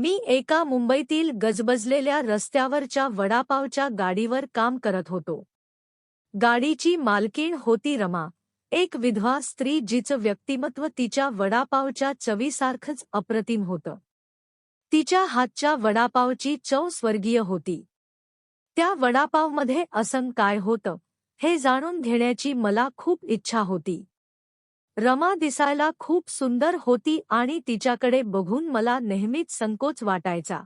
मी एका मुंबईतील गजबजलेल्या रस्त्यावरच्या वडापावच्या गाडीवर काम करत होतो. गाडीची मालकीण होती रमा एक विधवा स्त्री जिचं व्यक्तिमत्व तिच्या वडापावच्या चवीसारखंच अप्रतिम होतं. तिच्या हातच्या वडापावची चव स्वर्गीय होती. त्या वडापावमध्ये असं काय होतं हे जाणून घेण्याची मला खूप इच्छा होती. रमा दिसायला खूप सुंदर होती आणि तिच्याकडे बघून मला नेहमीच संकोच वाटायचा.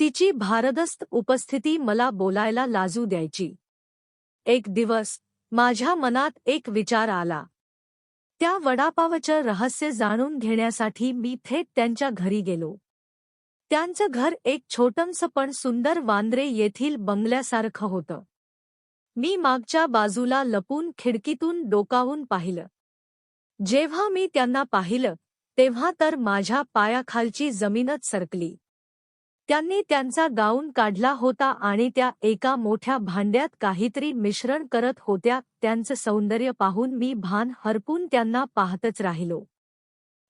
तिची भारदस्त उपस्थिती मला बोलायला लाजू द्यायची. एक दिवस माझ्या मनात एक विचार आला. त्या वडापावचं रहस्य जाणून घेण्यासाठी मी थेट त्यांच्या घरी गेलो. त्यांचं घर एक छोटंसं पण सुंदर वांद्रे येथील बंगल्यासारखं होतं. मी मागच्या बाजूला लपून खिडकीतून डोकावून पाहिलं. जेव्हा मी त्यांना पाहिलं तेव्हा तर माझ्या पायाखालची जमीनच सरकली. त्यांनी त्यांचा गाऊन काढला होता आणि त्या एका मोठ्या भांड्यात काहीतरी मिश्रण करत होत्या त्यांचं सौंदर्य पाहून मी भान हरपून त्यांना पाहतच राहिलो.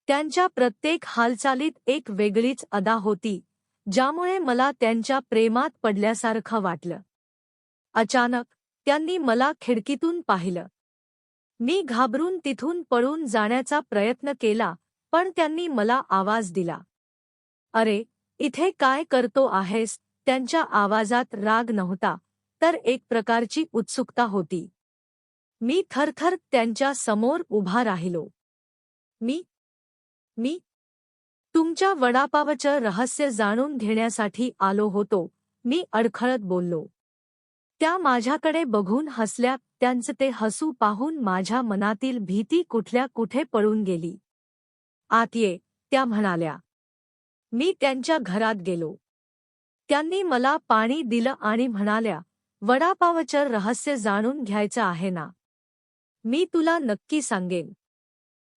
त्यांच्या प्रत्येक हालचालीत एक वेगळीच अदा होती ज्यामुळे मला त्यांच्या प्रेमात पडल्यासारखं वाटलं. अचानक त्यांनी मला खिडकीतून पाहिलं. मी घाबरून तिथून पळून जाण्याचा प्रयत्न केला पण त्यांनी मला आवाज दिला. अरे इथे काय करतो आहेस? त्यांच्या आवाजात राग नव्हता तर एक प्रकारची उत्सुकता होती. मी थरथर त्यांच्यासमोर उभा राहिलो. मी? मी? तुमच्या वडापावचं रहस्य जाणून घेण्यासाठी आलो होतो मी अडखळत बोललो. त्या माझ्याकडे बघून हसल्या त्यांचं ते हसू पाहून माझ्या मनातील भीती कुठल्या कुठे पळून गेली. आत ये त्या म्हणाल्या. मी त्यांच्या घरात गेलो. त्यांनी मला पाणी दिलं आणि म्हणाल्या वडापावचं रहस्य जाणून घ्यायचं आहे ना? मी तुला नक्की सांगेन.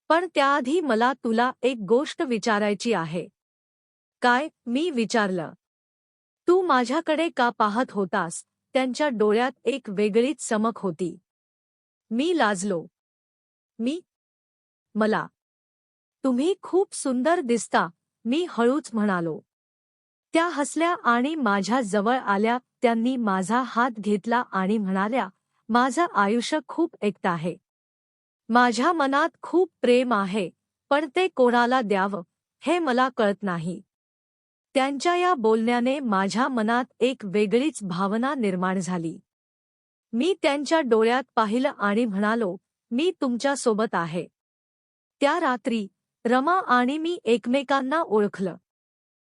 पण त्याआधी मला तुला एक गोष्ट विचारायची आहे. काय? मी विचारलं. तू माझ्याकडे का पाहत होतास? त्यांच्या डोळ्यात एक वेगळीच चमक होती. मी लाजलो. मी मला तुम्ही खूप सुंदर दिसता मी हळूच म्हणालो. त्या हसल्या आणि माझ्या जवळ आल्या त्यांनी माझा हात घेतला आणि म्हणाल्या माझं आयुष्य खूप एकटं आहे. माझ्या मनात खूप प्रेम आहे पण ते कोणाला द्यावं हे मला कळत नाही. त्यांच्या या बोलण्याने माझ्या मनात एक वेगळीच भावना निर्माण झाली. मी त्यांच्या डोळ्यात पाहिलं आणि म्हणालो मी तुमच्यासोबत आहे. त्या रात्री रमा आणि मी एकमेकांना ओळखलं.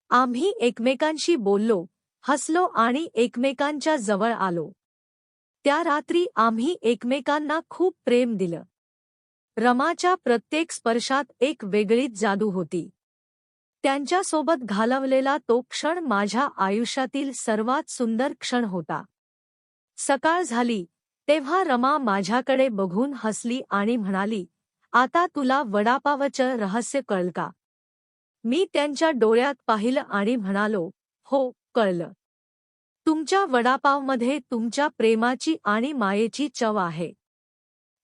आम्ही एकमेकांशी बोललो हसलो आणि एकमेकांच्या जवळ आलो. त्या रात्री आम्ही एकमेकांना खूप प्रेम दिलं. रमाच्या प्रत्येक स्पर्शात एक वेगळीच जादू होती. त्यांच्यासोबत घालवलेला तो क्षण माझ्या आयुष्यातील सर्वात सुंदर क्षण होता. सकाळ झाली तेव्हा रमा माझ्याकडे बघून हसली आणि म्हणाली आता तुला वडापावचं रहस्य कळल का? मी त्यांच्या डोळ्यात पाहिलं आणि म्हणालो हो कळलं. तुमच्या वडापावमध्ये तुमच्या प्रेमाची आणि मायेची चव आहे.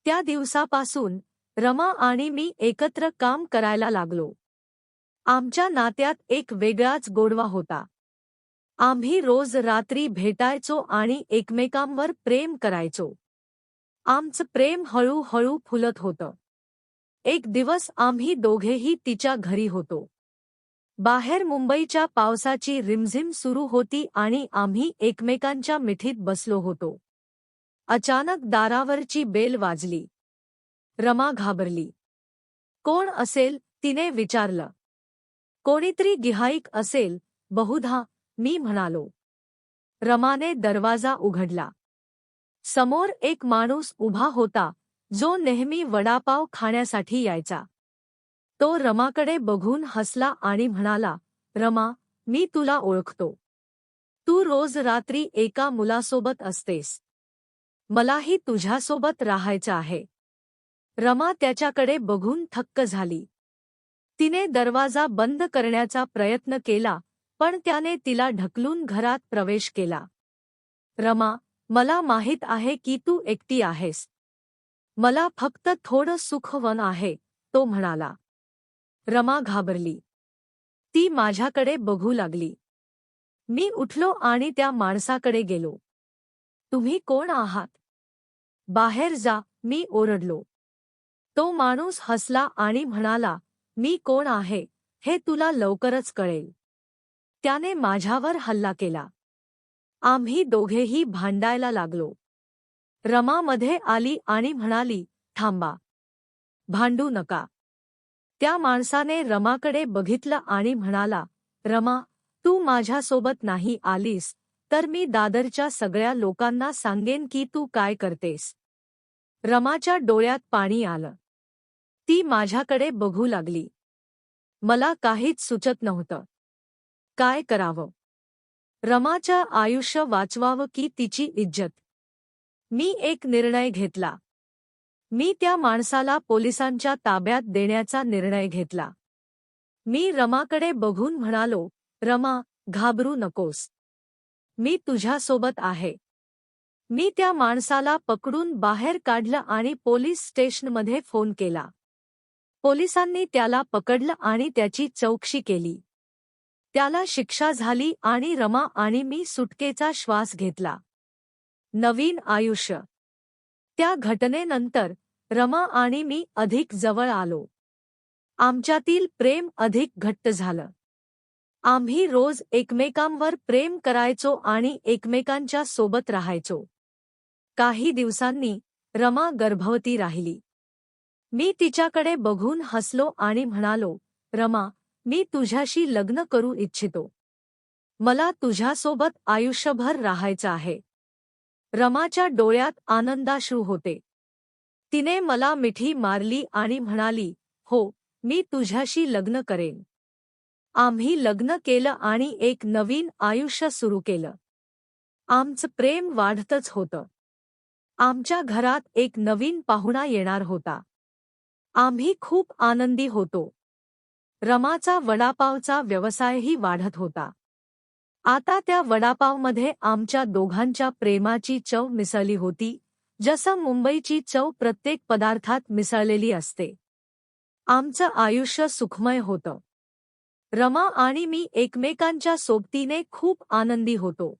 त्या दिवसापासून रमा आणि मी एकत्र काम करायला लागलो. आमच्या नात्यात एक वेगळाच गोडवा होता. आम्ही रोज रात्री भेटायचो आणि एकमेकांवर प्रेम करायचो. आमचं प्रेम हळूहळू फुलत होतं. एक दिवस आम्ही दोघेही तिच्या घरी होतो. बाहेर मुंबईच्या पावसाची रिमझिम सुरू होती आणि आम्ही एकमेकांच्या मिठीत बसलो होतो. अचानक दारावरची बेल वाजली. रमा घाबरली. कोण असेल तिने विचारलं. कोणीतरी गिहाईक असेल बहुधा मी म्हणालो. रमाने दरवाजा उघडला. समोर एक माणूस उभा होता जो नेहमी वडापाव खाण्यासाठी यायचा. तो रमाकडे बघून हसला आणि म्हणाला रमा मी तुला ओळखतो. तू रोज रात्री एका मुलासोबत असतेस. मलाही तुझ्यासोबत राहायचं आहे. रमा त्याच्याकडे बघून थक्क झाली. तिने दरवाजा बंद करण्याचा प्रयत्न केला पण त्याने तिला ढकलून घरात प्रवेश केला. रमा मला माहीत आहे की तू एकटी आहेस. मला फक्त थोडं सुखवन आहे तो म्हणाला. रमा घाबरली. ती माझ्याकडे बघू लागली. मी उठलो आणि त्या माणसाकडे गेलो. तुम्ही कोण आहात? बाहेर जा मी ओरडलो. तो माणूस हसला आणि म्हणाला मी कोण आहे हे तुला लवकरच कळेल. त्याने माझ्यावर हल्ला केला. आम्ही दोघेही भांडायला लागलो. रमा मध्ये आली आणि म्हणाली थांबा. भांडू नका. त्या माणसाने रमाकडे बघितलं आणि म्हणाला रमा तू माझ्यासोबत नाही आलीस तर मी दादरच्या सगळ्या लोकांना सांगेन की तू काय करतेस. रमाच्या डोळ्यात पाणी आलं. ती माझ्याकडे बघू लागली. मला काहीच सुचत नव्हतं. काय करावं? रमाचं आयुष्य वाचवावं की तिची इज्जत? मी एक निर्णय घेतला. मी त्या माणसाला पोलिसांच्या ताब्यात देण्याचा निर्णय घेतला. मी रमाकडे बघून म्हणालो रमा घाबरू नकोस. मी तुझ्यासोबत आहे. मी त्या माणसाला पकडून बाहेर काढलं आणि पोलीस स्टेशनमध्ये फोन केला. पोलिसांनी त्याला पकडलं आणि त्याची चौकशी केली. त्याला शिक्षा झाली आणि रमा आणि मी सुटकेचा श्वास घेतला. नवीन आयुष्य. त्या घटनेनंतर रमा आणि मी अधिक जवळ आलो. आमच्यातील प्रेम अधिक घट्ट झालं. आम्ही रोज एकमेकांवर प्रेम करायचो आणि एकमेकांच्या सोबत राहायचो. काही दिवसांनी रमा गर्भवती राहिली. मी तिच्याकडे बघून हसलो आणि म्हणालो रमा मी तुझ्याशी लग्न करू इच्छितो. मला तुझ्यासोबत आयुष्यभर राहायचं आहे. रमाच्या डोळ्यात आनंदाश्रू होते. तिने मला मिठी मारली आणि म्हणाली हो मी तुझ्याशी लग्न करेन. आम्ही लग्न केलं आणि एक नवीन आयुष्य सुरू केलं. आमचं प्रेम वाढतच होतं. आमच्या घरात एक नवीन पाहुणा येणार होता. आम्ही खूप आनंदी होतो. रमाचा वडापावचा व्यवसायही वाढत होता. आता त्या वडापावमध्ये आमच्या दोघांच्या प्रेमाची चव मिसळली होती जसं मुंबईची चव प्रत्येक पदार्थात मिसळलेली असते. आमचं आयुष्य सुखमय होतं. रमा आणि मी एकमेकांच्या सोबतीने खूप आनंदी होतो.